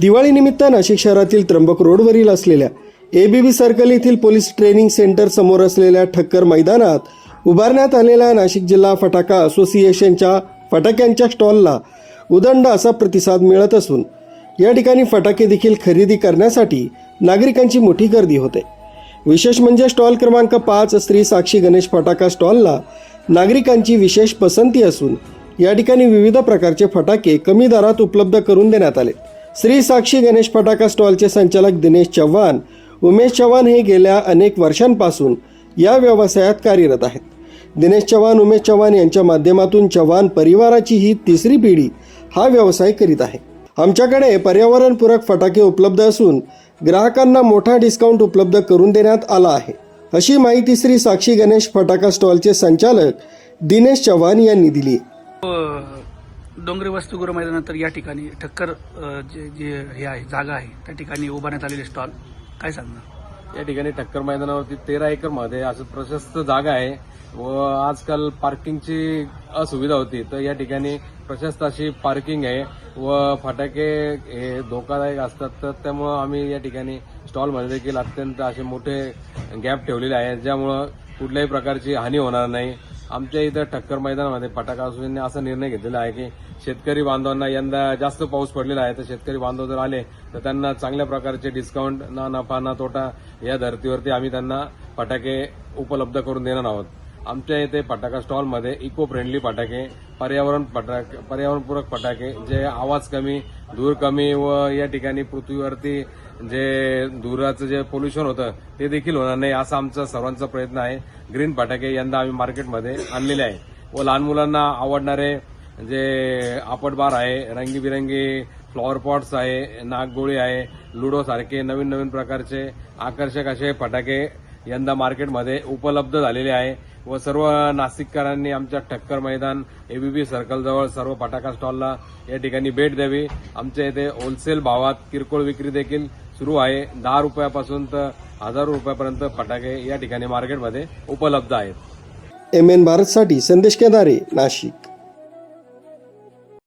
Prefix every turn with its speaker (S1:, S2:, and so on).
S1: दिवाळीनिमित्त नाशिक शहरातील त्र्यंबक रोडवरील असलेल्या एबीबी सर्कल येथील पोलीस ट्रेनिंग सेंटर समोर असलेल्या ठक्कर मैदानात उभारण्यात आलेल्या नाशिक जिल्हा फटाका असोसिएशनच्या फटाक्यांच्या स्टॉलला उदंड असा प्रतिसाद मिळत असून या ठिकाणी फटाके देखील खरेदी करण्यासाठी नागरिकांची मोठी गर्दी होते. विशेष म्हणजे स्टॉल क्रमांक पाच श्री साक्षी गणेश फटाका स्टॉलला नागरिकांची विशेष पसंती असून या ठिकाणी विविध प्रकारचे फटाके कमी दरात उपलब्ध करून देण्यात आले. श्री साक्षी गणेश फटाका स्टॉलचे संचालक दिनेश चव्हाण उमेश चव्हाण हे गेल्या अनेक वर्षांपासून या व्यवसायात कार्यरत आहेत. दिनेश चव्हाण उमेश चव्हाण यांच्या माध्यमातून चव्हाण परिवाराची ही तिसरी पिढी हा व्यवसाय करीत आहे. आमच्याकडे पर्यावरणपूरक फटाके उपलब्ध असून ग्राहकांना मोठा डिस्काउंट उपलब्ध करून देण्यात आला आहे. अशी माहिती श्री साक्षी गणेश फटाका स्टॉलचे संचालक दिनेश चव्हाण यांनी दिली
S2: डोंगरी वस्तुगृह मैदानानंतर या ठिकाणी ठक्कर जे जे हे आहे जागा आहे त्या ठिकाणी उभारण्यात आलेले स्टॉल काय सांगणार?
S3: या ठिकाणी टक्कर मैदानावरती तेरा एकरमध्ये असं प्रशस्त जागा आहे व आजकाल पार्किंगची असुविधा होती. तर या ठिकाणी प्रशस्त अशी पार्किंग आहे व फटाके हे धोकादायक असतात. तर त्यामुळं आम्ही या ठिकाणी स्टॉलमध्ये देखील अत्यंत असे मोठे गॅप ठेवलेले आहेत ज्यामुळं कुठल्याही प्रकारची हानी होणार नाही. आमच्या इथं ठक्कर मैदानामध्ये फटाका असोसिएशनने असा निर्णय घेतलेला आहे की शेतकरी बांधवांना यंदा जास्त पाऊस पडलेला आहे. तर शेतकरी बांधव जर आले तर त्यांना चांगल्या प्रकारचे डिस्काउंट ना नफा ना तोटा या धर्तीवरती आम्ही त्यांना फटाके उपलब्ध करून देणार आहोत. आमच्या इथे फटाका स्टॉलमध्ये इको फ्रेंडली फटाके पर्यावरण फटाके पर्यावरणपूरक फटाके जे आवाज कमी धूर कमी व या ठिकाणी पृथ्वीवरती जे धुराचं जे पोल्युशन होतं ते देखील होणार नाही असा आमचा सर्वांचा प्रयत्न आहे. ग्रीन फटाके यंदा आम्ही मार्केटमध्ये आणलेले आहे. व लहान मुलांना आवडणारे जे आपटबार आहे रंगीबिरंगी फ्लॉवर पॉट्स आहे नागगोळी आहे लुडो सारखे नवीन नवीन प्रकारचे आकर्षक असे फटाके यंदा मार्केटमध्ये उपलब्ध झालेले आहे व सर्व नाशिककरांनी आमच्या ठक्कर मैदान एबीबी सर्कलजवळ सर्व फटाका स्टॉलला या ठिकाणी भेट द्यावी. आमच्या इथे होलसेल भावात किरकोळ विक्री देखील सुरू आहे. दहा रुपयापासून तर हजारो रुपयापर्यंत फटाके या ठिकाणी मार्केटमध्ये उपलब्ध आहेत.
S1: एम एन भारतसाठी संदेश केदारे नाशिक.